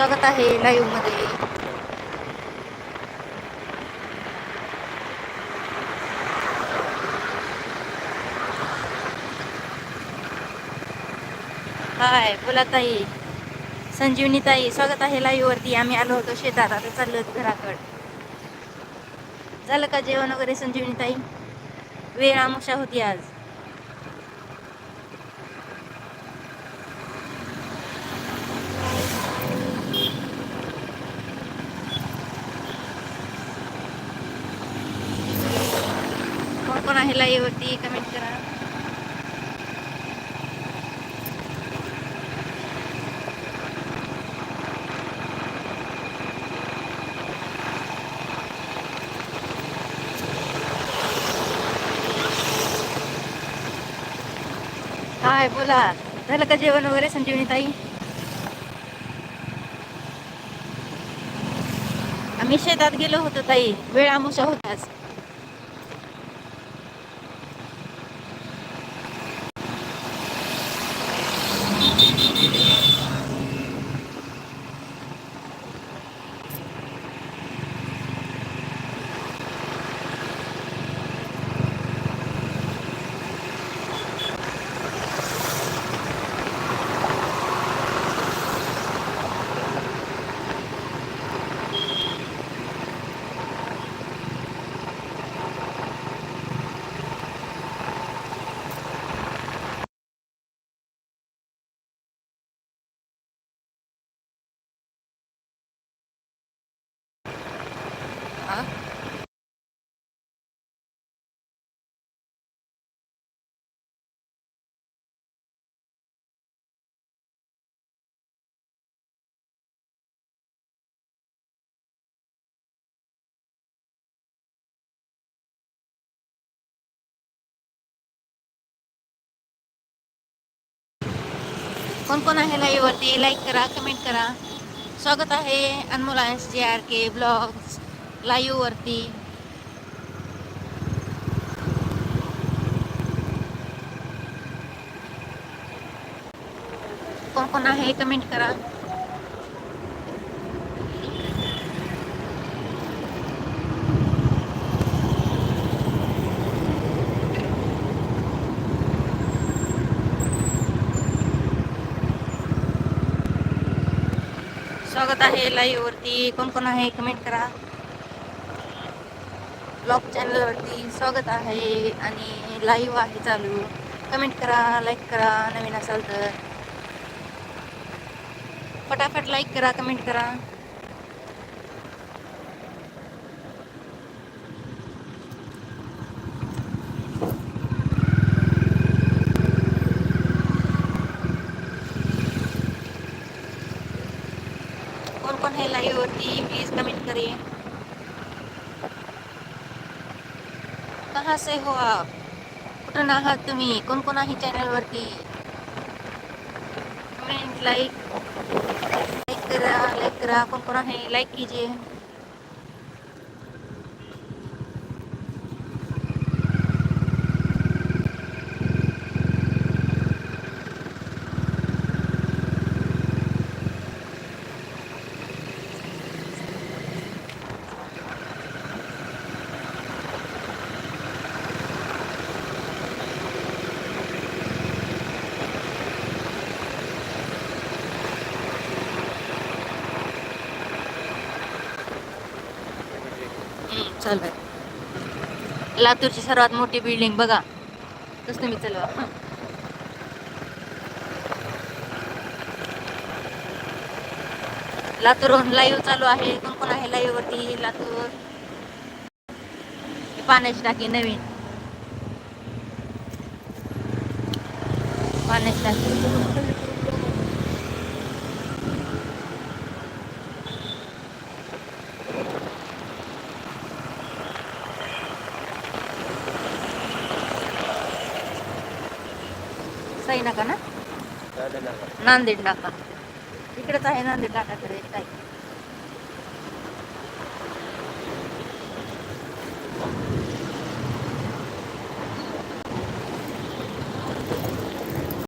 स्वागत आहे लाईव्हमध्ये हाय बोला ताई. संजीवनी ताई स्वागत आहे लाईव्हवरती आम्ही आलो होतो शेतात आता चाललो घराकड. झालं का जेवण वगैरे संजीवनी ताई? वेळ आमुषा होती आज कोण कोण आहे लाईव्ह कमेंट करा. हाय बोला. झालं का जेवण वगैरे संजीवनी ताई? आम्ही शेतात गेलो होतो ताई. वेळ आमुषा होताच. कोण कोण आहे लाईव्हवरती लाईक करा कमेंट करा. स्वागत आहे अनमोलायन्स जे आर के ब्लॉग्स लाईववरती कोण कोण आहे कमेंट करा. स्वागत आहे लाईव्ह वरती. कोण कोण आहे? कमेंट करा. ब्लॉग चॅनल वरती स्वागत आहे आणि लाईव्ह आहे चालू. कमेंट करा लाईक करा नवीन असाल तर. फटाफट लाईक करा कमेंट करा. कौन कौन है लाइव होती प्लीज कमेंट करिए कहाँ से हो आप? कुठून आहात तुम्ही? कोण कोण आहे चॅनलवरती कमेंट लाईक लाईक करा लाईक करा कोण कोण आहे लाईक कीजिए. चालू आहे. लातूरची सर्वात मोठी बिल्डिंग बघा. तस तुम्ही चलवा. लातूरहून लाईव्ह चालू आहे. कोण कोण आहे लाईव्ह वरती? लातूर. पाण्याची टाकी नवीन. पाण्याची टाकी. सही नका ना? नांदेड नाका इकडेच आहे नांदेड नाकाकडे काय